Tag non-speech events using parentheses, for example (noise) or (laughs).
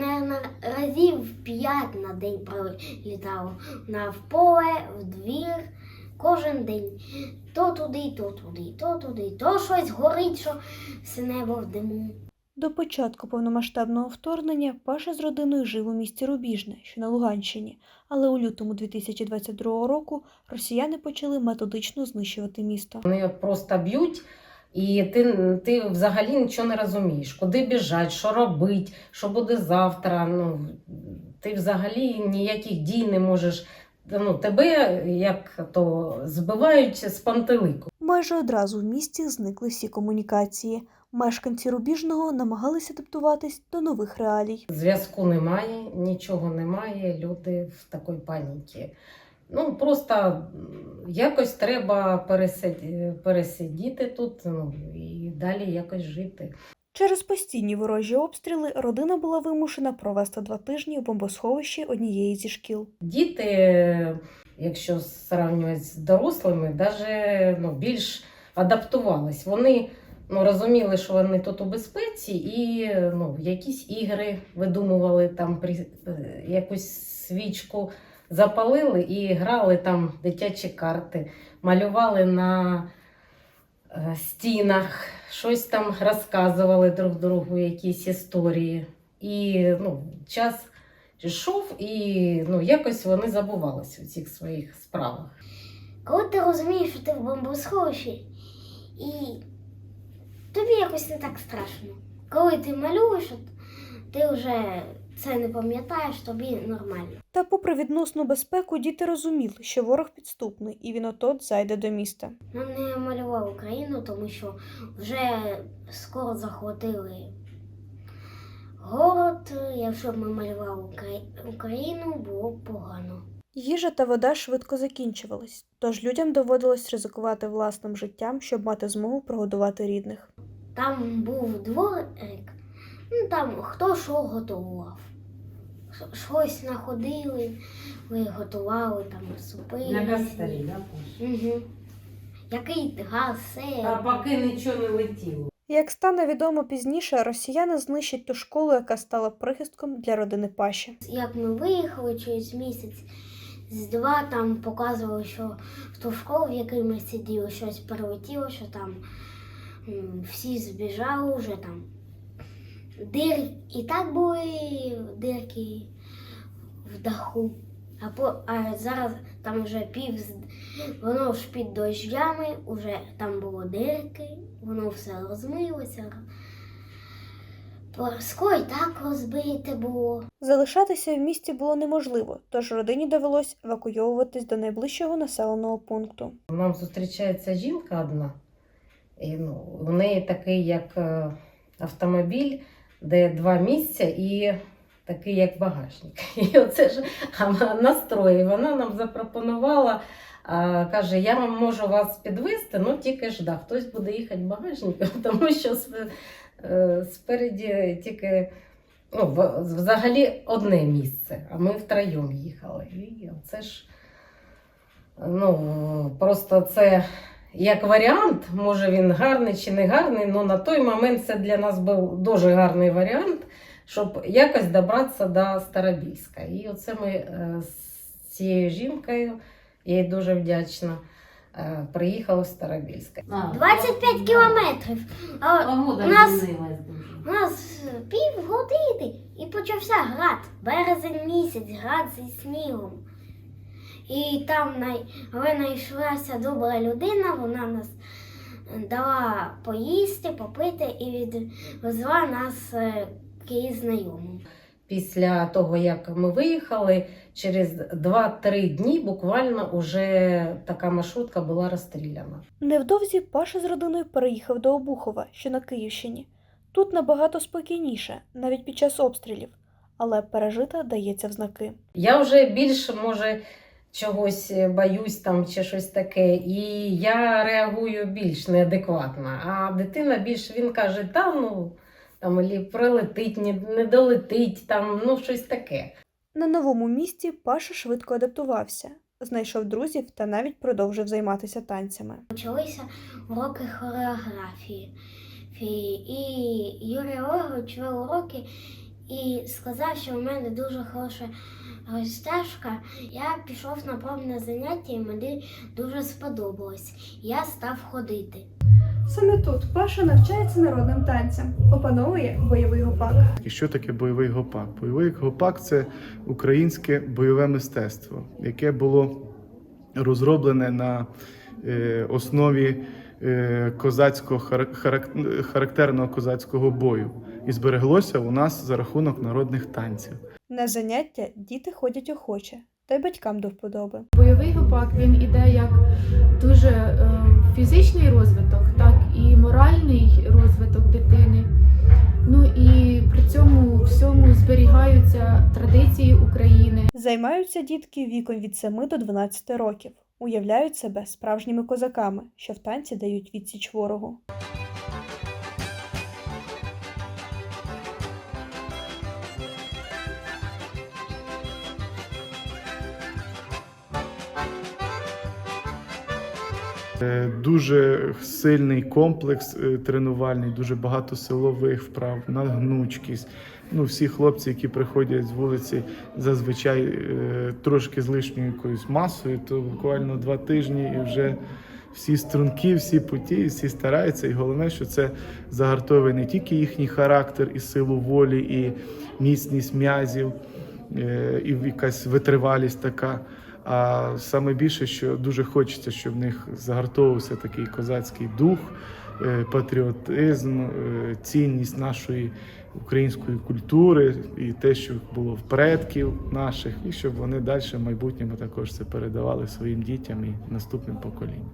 Наверное, разів п'ять на день прилітало. На в в двір, кожен день. То туди, то туди, то туди, то щось горить, що все небо в диму. До початку повномасштабного вторгнення Паша з родиною жив у місті Рубіжне, що на Луганщині, але у лютому 2022 року росіяни почали методично знищувати місто. Вони просто б'ють, і ти, ти взагалі нічого не розумієш, куди біжать, що робить, що буде завтра. Ну, ти взагалі ніяких дій не можеш. Ну, тебе як то збивають з пантелику. Майже одразу в місті зникли всі комунікації. Мешканці Рубіжного намагалися адаптуватись до нових реалій. Зв'язку немає, нічого немає, люди в такій паніці. Ну, просто якось треба пересидіти, пересидіти тут ну, і далі якось жити. Через постійні ворожі обстріли родина була вимушена провести два тижні у бомбосховищі однієї зі шкіл. Діти, якщо сравнювати з дорослими, навіть ну, більш адаптувались. Вони ну, розуміли, що вони тут у безпеці, і ну, якісь ігри видумували, там при, е, якусь свічку запалили і грали там дитячі карти, малювали на е, стінах, щось там розказували друг другу, якісь історії. І ну, час йшов, і ну, якось вони забувалися у цих своїх справах. Коли ти розумієш, що ти в бомбосховищі, і тобі якось не так страшно. Коли ти малюєш, ти вже це не пам'ятаєш, тобі нормально. Та, попри відносну безпеку, діти розуміли, що ворог підступний і він отот зайде до міста. Нам не малював Україну, тому що вже скоро захватили город. Якщо б ми малювали Україну, було б погано. Їжа та вода швидко закінчувались, тож людям доводилось ризикувати власним життям, щоб мати змогу прогодувати рідних. Там був дворик, ну там хто що готував. Щось знаходили, ви готували там супи. різні. Угу. Який газ, все. А поки нічого не летіло. Як стане відомо пізніше, росіяни знищать ту школу, яка стала прихистком для родини Паші. Як ми виїхали через місяць, з два там показували, що в ту школу, в якій ми сиділи, щось прилетіло, що там всі збіжали вже там. Дир... І так були дирки в даху. А, по... а зараз там вже пів з- воно ж під дощами, вже там було дирки, воно все розмилося. Скло і так розбите було. Залишатися в місті було неможливо, тож родині довелось евакуйовуватись до найближчого населеного пункту. Нам зустрічається жінка одна, і ну, у неї такий як е, автомобіль, де два місця і такий як багажник. (laughs) І оце ж настрої. Вона нам запропонувала, а, каже, я вам можу вас підвезти, ну тільки ж да, хтось буде їхати багажником, (laughs) тому що е, спереді тільки. Ну, взагалі одне місце, а ми втроєм їхали. І це ж Ну, просто це як варіант, може він гарний чи не гарний, але на той момент це для нас був дуже гарний варіант, щоб якось добратися до Старобільська. І оце ми е, з цією жінкою, я їй дуже вдячна, е, приїхали в Старобільське. 25 кілометрів. А Погода у нас- у нас пів години і почався град. Березень місяць, град зі снігом. І там най... але добра людина, вона нас дала поїсти, попити і відвезла нас е, к її знайомим. Після того, як ми виїхали, через 2-3 дні буквально уже така маршрутка була розстріляна. Невдовзі Паша з родиною переїхав до Обухова, що на Київщині. Тут набагато спокійніше, навіть під час обстрілів, але пережита дається в знаки. Я вже більше, може, чогось боюсь там чи щось таке, і я реагую більш неадекватно. А дитина більш він каже, та ну там лі прилетить, не, не долетить, там ну щось таке. На новому місці Паша швидко адаптувався, знайшов друзів та навіть продовжив займатися танцями. Почалися уроки хореографії. І Юрій Олегович вел уроки, і сказав, що у мене дуже хороша е, стежка. Я пішов на пробне заняття і мені дуже сподобалось. Я став ходити. Саме тут Паша навчається народним танцям, опановує бойовий гопак. І що таке бойовий гопак? Бойовий гопак це українське бойове мистецтво, яке було розроблене на е, основі козацького харак- харак- характерного козацького бою і збереглося у нас за рахунок народних танців. На заняття діти ходять охоче, та й батькам до вподоби. Бойовий гопак він іде як дуже е, фізичний розвиток, так і моральний розвиток дитини. Ну і при цьому всьому зберігаються традиції України. Займаються дітки віком від 7 до 12 років. Уявляють себе справжніми козаками, що в танці дають відсіч ворогу. Е, Дуже сильний комплекс е, тренувальний, дуже багато силових вправ, на гнучкість. Ну, всі хлопці, які приходять з вулиці, зазвичай е, трошки з лишньою якоюсь масою, то буквально два тижні і вже всі струнки, всі путі, всі стараються. І головне, що це загартовує не тільки їхній характер і силу волі, і міцність м'язів, е, і якась витривалість така. А саме більше, що дуже хочеться, щоб в них загартовувався такий козацький дух, патріотизм, е, цінність нашої української культури і те, що було в предків наших, і щоб вони далі в майбутньому також це передавали своїм дітям і наступним поколінням.